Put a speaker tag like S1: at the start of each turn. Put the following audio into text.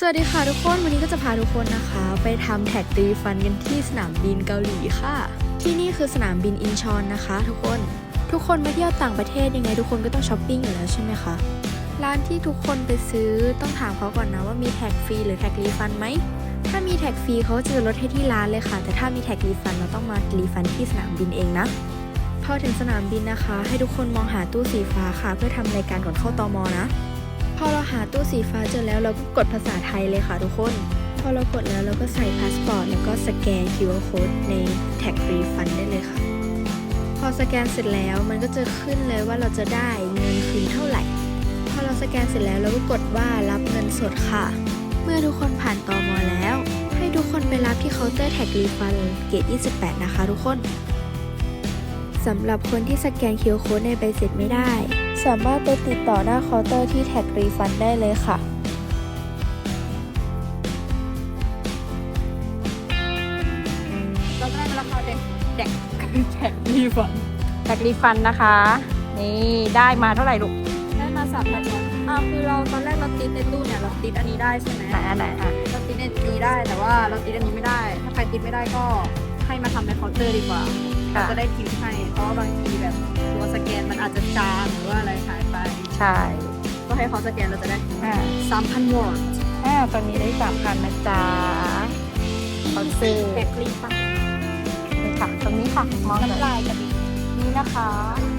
S1: สวัสดีค่ะทุกคน วันนี้ก็จะพาทุกคนนะคะ ไปทำแท็กรีฟันกันที่สนามบินเกาหลีค่ะ ที่นี่คือสนามบินอินชอนนะคะ ทุกคน ทุกคนมาเที่ยวต่างประเทศยังไง ทุกคนก็ต้องช้อปปิ้งอยู่แล้วใช่ไหมคะร้านที่ทุกคนไปซื้อต้องถามเขาก่อนนะว่ามีแท็กฟรีหรือแท็กรีฟันไหมถ้ามีแท็กฟรีเขาจะลดให้ที่ร้านเลยค่ะ แต่ถ้ามีแท็กรีฟันเราต้องมารีฟันที่สนามบินเองนะพอถึงสนามบินนะคะ ให้ทุกคนมองหาตู้สีฟ้าค่ะ เพื่อทำรายการก่อนเข้าตอมอนะ พอเราหาตู้สีฟ้าเจอแล้วเราก็กดภาษาไทยเลยค่ะทุกคน พอเรากดแล้วเราก็ใส่พาสปอร์ตแล้วก็สแกน QR code ในแท็กรีฟันได้เลยค่ะ พอสแกนเสร็จแล้วมันก็จะขึ้นเลยว่าเราจะได้เงินคืนเท่าไหร่ พอเราสแกนเสร็จแล้วเราก็กดว่ารับเงินสดค่ะ เมื่อทุกคนผ่านตอมอแล้ว ให้ทุกคนไปรับที่เคาน์เตอร์แท็กรีฟันเกต 28 นะคะ ทุกคนสำหรับคนที่สแกน QR code ในใบเสร็จไม่ได้ สามารถไปติดต่อหน้าเคาน์เตอร์ที่แท็กรีฟันได้เลยค่ะ
S2: เราก็ได้มาราคาเด็กเด็กแท็กรีฟันแท็กรีฟันนะคะ นี่ได้มาเท่าไหร่ลูก
S1: ได้มาสามพันอ่าคือเราตอนแรกเราติดในตู้เนี่ยเราติดอันนี้ได้ใช่ไหม
S2: ไหนอันไหนอะ
S1: เราติดในนี้ได้แต่ว่าเราติดอันนี้ไม่ได้ ถ้าใครติดไม่ได้ก็ให้มาทำในเคาน์เตอร์ดีกว่าเรา
S2: ค่ะ
S1: จะได้พิมพ์ให้เพราะว่าบางทีแบบตัว สแกนมันอาจจะจางหรือว่าอะไรหายไป
S2: ใช่
S1: ก็ให้เขาสแกนเราจะได้
S2: อ่า
S1: สามพันวอร์ด
S2: อ่าตอนนี้ได้สามพันนะจ๊ะเขาซื้อ
S1: แท็กรีฟัน
S2: นี่ค่ะ ตรงนี้ค่ะ มองหน่อย
S1: น้ำลายกระดิ่ง
S2: นี่นะคะนี่ค่ะ